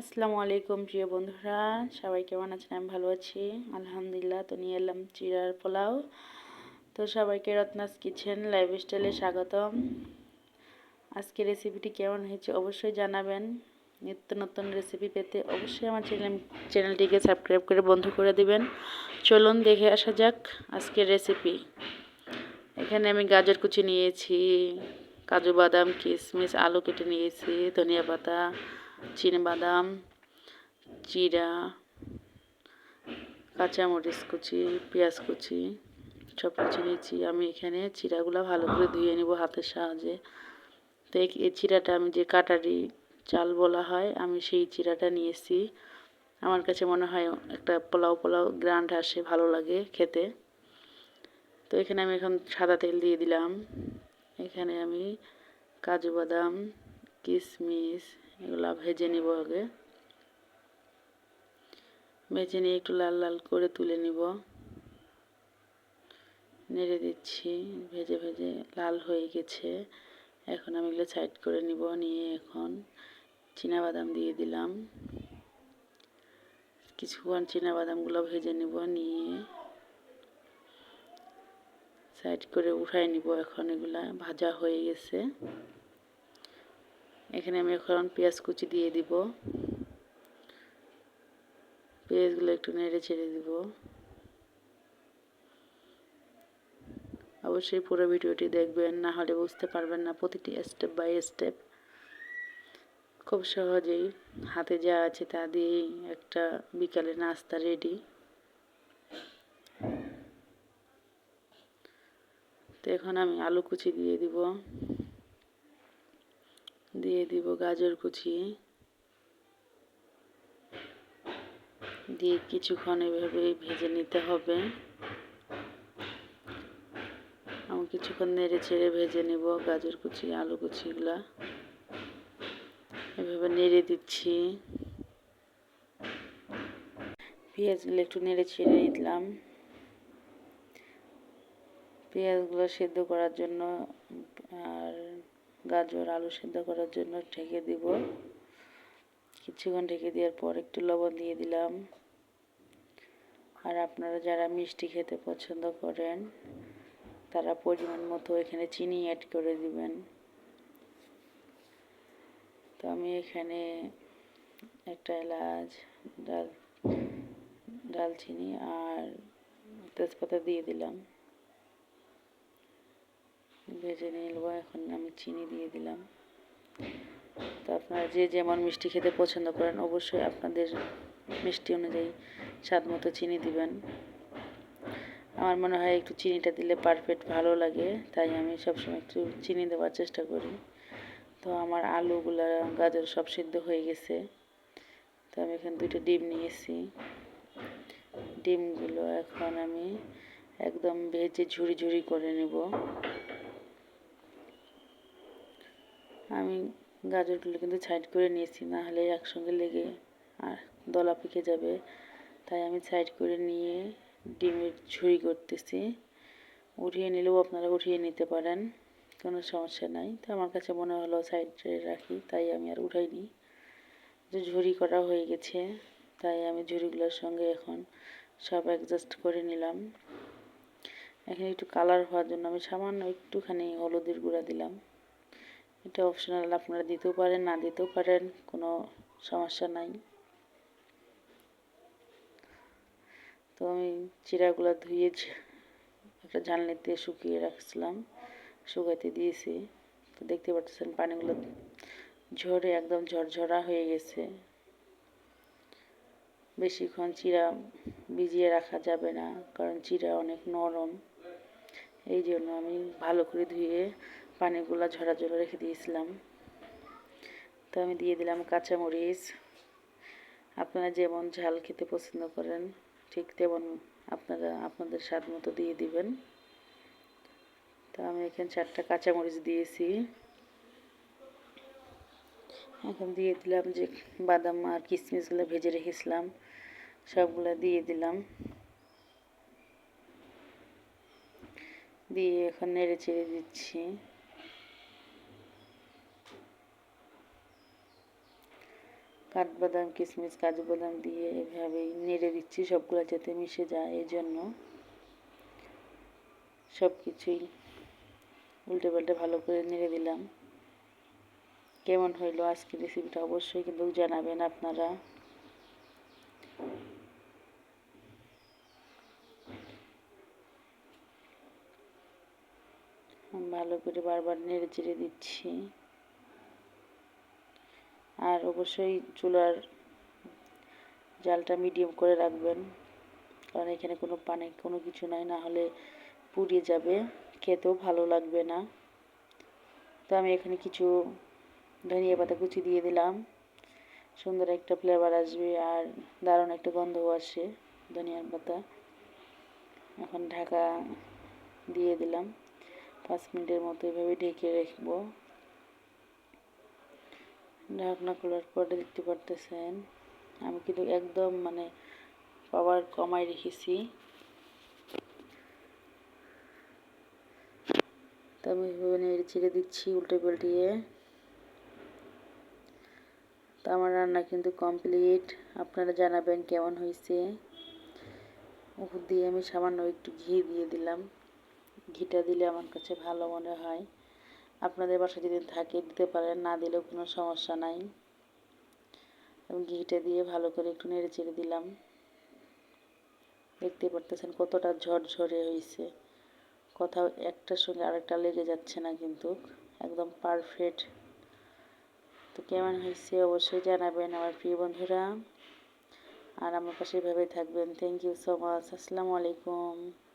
আসসালামু আলাইকুম, প্রিয় বন্ধুরা। সবাই কেমন আছেন? আমি ভালো আছি। আলহামদুলিল্লাহ, তো নিয়ে এলাম চিরার পোলাও। তো সবাইকে রত্নাস কিচেন লাইফ স্টাইলে স্বাগতম। আজকে রেসিপিটি কেমন হয়েছে অবশ্যই জানাবেন। নিত্য নতুন রেসিপি পেতে অবশ্যই আমার চ্যানেল চ্যানেলটিকে সাবস্ক্রাইব করে বন্ধ করে দিবেন। চলুন দেখে আসা যাক আজকের রেসিপি এখানে আমি গাজর কুচি নিয়েছি, কাজু বাদাম কিশমিশ আলু কেটে নিয়েছি, ধনিয়া পাতা বাদাম, জিরা, কাঁচামরিচ কুচি, পেঁয়াজ কুচি সব কিছু নিয়েছি। আমি এখানে চিরাগুলো ভালো করে ধুয়ে নেব হাতের সাহায্যে। তো এই চিরাটা আমি যে কাটারি চাল বলা হয়, আমি সেই চিরাটা নিয়েছি। আমার কাছে মনে হয় একটা পোলাও পোলাও গ্রান্ড আসে, ভালো লাগে খেতে। তো এখানে আমি এখন সাদা তেল দিয়ে দিলাম। এখানে আমি কাজু বাদাম কিশমিশ এগুলো ভেজে নিব আগে। ভেজে নিয়ে একটু লাল লাল করে তুলে নিব। নেড়ে দিচ্ছি, ভেজে ভেজে লাল হয়ে গেছে। এখন আমি এগুলো সাইড করে নিব, নিয়ে এখন বাদাম দিয়ে দিলাম। কিছুক্ষণ বাদামগুলো ভেজে নিব, নিয়ে সাইড করে উঠাই নিব। এখন এগুলা ভাজা হয়ে গেছে। এখানে আমি এখন পেঁয়াজ কুচি দিয়ে দিব। পেঁয়াজগুলো একটু নেড়ে ছেড়ে দিব। অবশ্যই পুরো ভিডিওটি দেখবেন, না হলে বুঝতে পারবেন না প্রতিটি স্টেপ বাই স্টেপ খুব সহজেই হাতে যা আছে তা দিয়েই একটা বিকালে নাস্তা রেডি তো এখন আমি আলু কুচি দিয়ে দিব। দিয়ে দিব গাজর কুচি। দিয়ে কিছুক্ষণ এভাবে ভেজে নিতে হবে। আমি কিছুক্ষণ নেড়ে ছেড়ে ভেজে নেব গাজর কুচি, আলু কুচিগুলা এভাবে নেড়ে দিচ্ছি। পেঁয়াজগুলো একটু নেড়ে ছেড়ে দিলাম পেঁয়াজগুলো সেদ্ধ করার জন্য আর গাজর, আলু সেদ্ধ করার জন্য ঢেকে দিব। কিছুক্ষণ ঢেকে দেওয়ার পর একটু লবণ দিয়ে দিলাম। আর আপনারা যারা মিষ্টি খেতে পছন্দ করেন, তারা পরিমাণ মতো এখানে চিনি অ্যাড করে দিবেন। তো আমি এখানে একটা এলাচ, ডাল, ডালচিনি আর তেজপাতা দিয়ে দিলাম। ভেজে নিয়ে নেব, এখন আমি চিনি দিয়ে দিলাম। তো আপনারা যে যেমন মিষ্টি খেতে পছন্দ করেন, অবশ্যই আপনাদের মিষ্টি অনুযায়ী স্বাদ মতো চিনি দিবেন। আমার মনে হয় একটু চিনিটা দিলে পারফেক্ট ভালো লাগে, তাই আমি সবসময় একটু চিনি দেওয়ার চেষ্টা করি। তো আমার আলুগুলো, গাজর সব সিদ্ধ হয়ে গেছে। তো আমি এখানে দুটো ডিম নিয়েছি। ডিমগুলো এখন আমি একদম ভেজে ঝুড়ি ঝুড়ি করে নেব আমি গাজরগুলো কিন্তু সাইড করে নিয়েছি, না হলে একসঙ্গে লেগে আর দলা পেকে যাবে। তাই আমি সাইড করে নিয়ে ডিমের ঝুড়ি করতেছি উঠিয়ে নিলেও আপনারা উঠিয়ে নিতে পারেন, কোনো সমস্যা নাই। তো আমার কাছে মনে হলো সাইডে রাখি, তাই আমি আর উঠাইনি। যে ঝুড়ি করা হয়ে গেছে, তাই আমি ঝুড়িগুলোর সঙ্গে এখন সব অ্যাডজাস্ট করে নিলাম। এখানে একটু কালার হওয়ার জন্য আমি সামান্য একটুখানি হলুদের গুঁড়া দিলাম। এটা অপশনাল আপনারা দিতেও পারেন, না দিতেও পারেন, কোনো সমস্যা নাই। তো আমি চিরাগুলো ধুয়ে একটা ঝালনিতে শুকিয়ে রাখছিলাম, শুকাইতে দিয়েছি। তো দেখতে পাচ্ছেন পানিগুলো ঝরে একদম ঝরঝরা হয়ে গেছে। বেশিক্ষণ চিরা ভিজিয়ে রাখা যাবে না, কারণ চিরা অনেক নরম। এই জন্য আমি ভালো করে ধুয়ে পানিগুলো ঝরা ঝরা রেখে দিয়েছিলাম। তো আমি দিয়ে দিলাম কাঁচামরিচ। আপনারা যেমন ঝাল খেতে পছন্দ করেন, ঠিক তেমন আপনারা আপনাদের স্বাদ মতো দিয়ে দিবেন। তো আমি এখানে চারটা কাঁচামরিচ দিয়েছি। এখন দিয়ে দিলাম যে বাদাম আর কিশমিশগুলো ভেজে রেখেছিলাম, সবগুলো দিয়ে দিলাম। দিয়ে এখন নেড়ে চেড়ে দিচ্ছি। কাঠবাদাম কিশমিশ কাজু বাদাম দিয়ে এভাবেই নেড়ে দিচ্ছি, সবগুলো যাতে মিশে যায় এই জন্য সব কিছুই উল্টে পাল্টে ভালো করে নেড়ে দিলাম। কেমন হইল আজকের রেসিপিটা অবশ্যই কিন্তু জানাবেন আপনারা। ভালো করে বারবার নেড়ে চেড়ে দিচ্ছি। আর অবশ্যই চুলার জালটা মিডিয়াম করে রাখবেন। কারণ এখানে কোনো পানি, কোনো কিছু নাই, না হলে পুড়িয়ে যাবে। খেতেও ভালো লাগবে না। তো আমি এখানে কিছু ধনিয়া পাতা কুচি দিয়ে দিলাম। সুন্দর একটা ফ্লেভার আসবে আর দারুণ একটা গন্ধও আসে ধনিয়ার পাতা। এখন ঢাকা দিয়ে দিলাম। পাঁচ মিনিটের মতো এভাবে ঢেকে রাখব। ঢাকনা খোলার পরে দেখতে পারতেছেন, আমি কিন্তু একদম মানে পাওয়ার কমাই রেখেছি। তো আমি এভাবে ছেড়ে দিচ্ছি উল্টে পাল্টিয়ে তো আমার রান্না কিন্তু কমপ্লিট। আপনারা জানাবেন কেমন হয়েছে। উপর দিয়ে আমি সামান্য একটু ঘি দিয়ে দিলাম। ঘিটা দিলে আমার কাছে ভালো মনে হয়। আপনাদের বাসা যদি থাকে, দিতে পারেন, না দিলেও কোনো সমস্যা নাই। ঘিটা দিয়ে ভালো করে একটু নেড়ে চেড়ে দিলাম। দেখতে পারতেছেন কতটা ঝরঝরে হয়েছে কোথাও একটার সঙ্গে আরেকটা লেগে যাচ্ছে না কিন্তু, একদম পারফেক্ট তো কেমন হয়েছে অবশ্যই জানাবেন আমার প্রিয় বন্ধুরা। আর আমার পাশে এভাবে থাকবেন। থ্যাংক ইউ সো মাচ আসসালামু আলাইকুম।